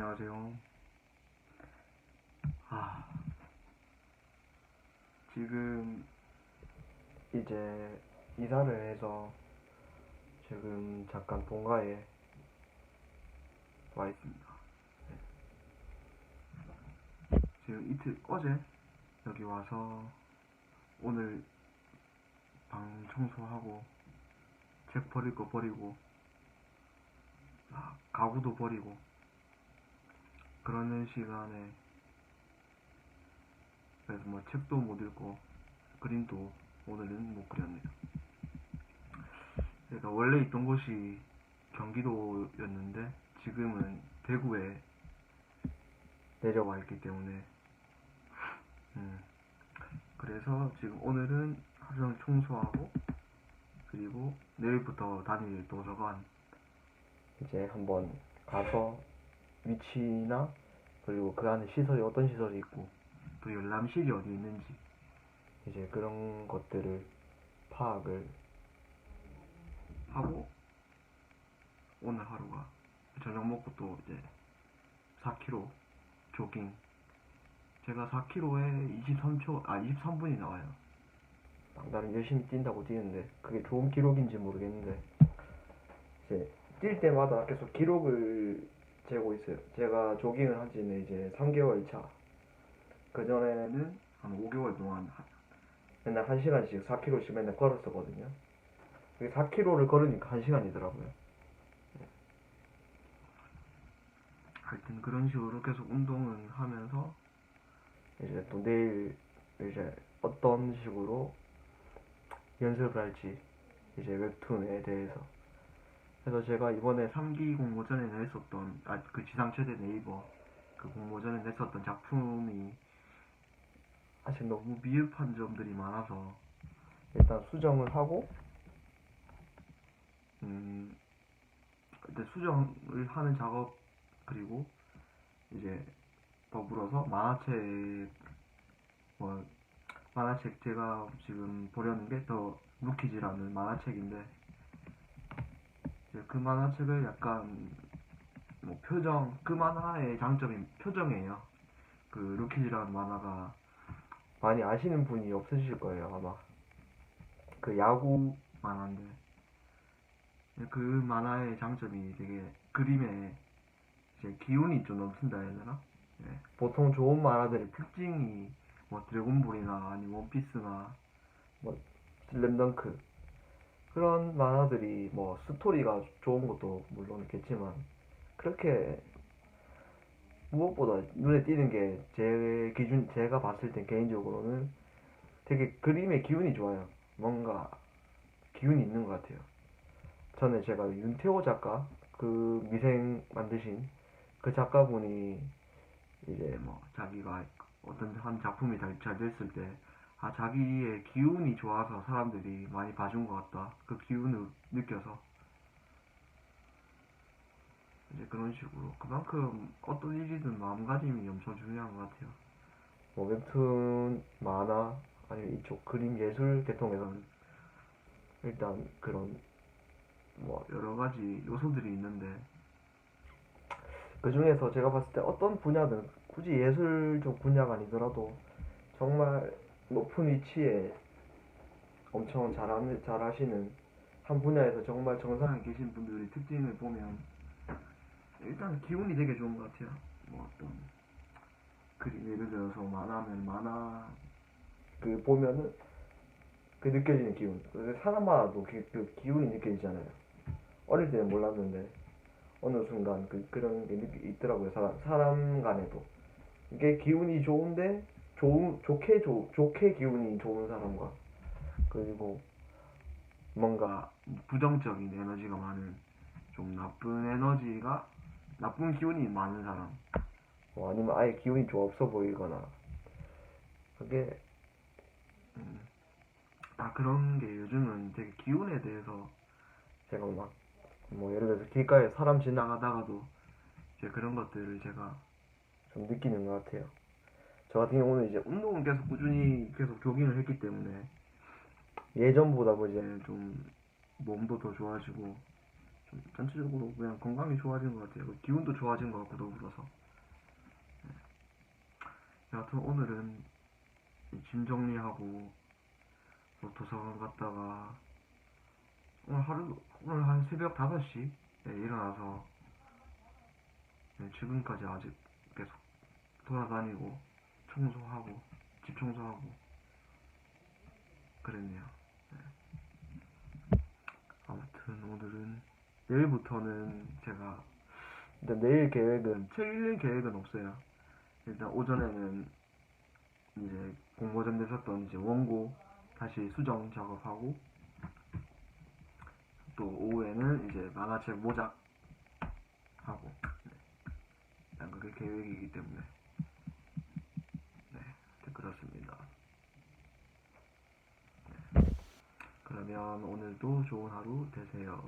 안녕하세요. 아, 지금 이제 이사를 해서 지금 잠깐 본가에 와 있습니다. 네. 지금 이틀 어제 여기 와서 오늘 방 청소하고 책 버릴 거 버리고 아, 가구도 버리고 그러는 시간에 그래서 뭐 책도 못 읽고 그림도 오늘은 못 그렸네요. 그러니까 원래 있던 곳이 경기도였는데 지금은 대구에 내려와 있기 때문에 음, 그래서 지금 오늘은 하루 청소하고 그리고 내일부터 다닐 도서관 이제 한번 가서 위치나 그리고 그 안에 시설이 어떤 시설이 있고 또 열람실이 어디 있는지 이제 그런 것들을 파악을 하고 오늘 하루가 저녁 먹고 또 이제 4km 조깅. 제가 4km에 23초 아 23분이 나와요. 나름 열심히 뛴다고 뛰는데 그게 좋은 기록인지 모르겠는데 이제 뛸 때마다 계속 기록을 재고 있어요. 제가 조깅을 한 지는 이제 3개월 차. 그 전에는 한 5개월 동안 하- 맨날 1시간씩 4km씩 맨날 걸었었거든요. 그게 4km를 걸으니까 1시간이더라고요. 하여튼 그런 식으로 계속 운동을 하면서 이제 또 내일 이제 어떤 식으로 연습을 할지 이제 웹툰에 대해서 그래서 제가 이번에 3기 공모전에 냈었던 아 그 지상 최대 네이버 그 공모전에 냈었던 작품이 아직 너무 미흡한 점들이 많아서 일단 수정을 하고 음 일단 수정을 하는 작업 그리고 이제 더불어서 만화책 뭐 만화책 제가 지금 보려는 게 더 루키즈라는 만화책인데 그 만화책을 약간 뭐 표정 그 만화의 장점이 표정이에요. 그 루키즈라는 만화가 많이 아시는 분이 없으실 거예요 아마 그 야구 만화인데 그 만화의 장점이 되게 그림에 이제 기운이 좀 넘친다 해야 되나? 예. 보통 좋은 만화들의 특징이 뭐 드래곤볼이나 아니 원피스나 뭐 슬램덩크 그런 만화들이 뭐 스토리가 좋은 것도 물론 있겠지만 그렇게 무엇보다 눈에 띄는 게 제 기준 제가 봤을 땐 개인적으로는 되게 그림의 기운이 좋아요. 뭔가 기운이 있는 것 같아요. 전에 제가 윤태호 작가 그 미생 만드신 그 작가분이 이제 뭐 자기가 어떤 한 작품이 잘, 잘 됐을 때 아, 자기의 기운이 좋아서 사람들이 많이 봐준 것 같다. 그 기운을 느껴서. 이제 그런 식으로. 그만큼 어떤 일이든 마음가짐이 엄청 중요한 것 같아요. 뭐, 웹툰, 만화, 아니면 이쪽 그림 예술 계통에서는 일단 그런 뭐 여러 가지 요소들이 있는데 그 중에서 제가 봤을 때 어떤 분야든 굳이 예술 쪽 분야가 아니더라도 정말 높은 위치에 엄청 잘하는, 잘하시는 한 분야에서 정말 정상에 계신 분들의 특징을 보면 일단 기운이 되게 좋은 것 같아요. 뭐 어떤 그림 예를 들어서 만화면 만화 그 보면은 그 느껴지는 기운. 그 사람마다도 그, 그 기운이 느껴지잖아요. 어릴 때는 몰랐는데 어느 순간 그 그런 게 있더라고요. 사람 사람 간에도 이게 기운이 좋은데 좋은 좋게 좋 좋게 기운이 좋은 사람과 그리고 뭔가 부정적인 에너지가 많은 좀 나쁜 에너지가 나쁜 기운이 많은 사람 뭐 아니면 아예 기운이 좀 없어 보이거나 그게 음, 아 그런 게 요즘은 되게 기운에 대해서 제가 막 뭐 예를 들어서 길가에 사람 지나가다가도 이제 그런 것들을 제가 좀 느끼는 것 같아요. 저 같은 경우는 이제 운동은 계속 꾸준히 계속 조깅을 했기 때문에 예전보다 뭐 이제 좀 몸도 더 좋아지고 좀 전체적으로 그냥 건강이 좋아진 것 같아요. 기운도 좋아진 것 같고 더불어서. 네. 여하튼 오늘은 이짐 정리하고 또 도서관 갔다가 오늘 하루 오늘 한 새벽 5시 에 일어나서 네, 지금까지 아직 계속 돌아다니고 청소하고 집 청소하고 그랬네요. 네. 아무튼 오늘은 내일부터는 제가 일단 내일 계획은 책 읽는 계획은 없어요. 일단 오전에는 이제 공모전 내셨던 이제 원고 다시 수정 작업하고 또 오후에는 이제 만화책 모작 하고 네. 그게 계획이기 때문에 네 하여튼 그렇습니다. 네. 그러면 오늘도 좋은 하루 되세요.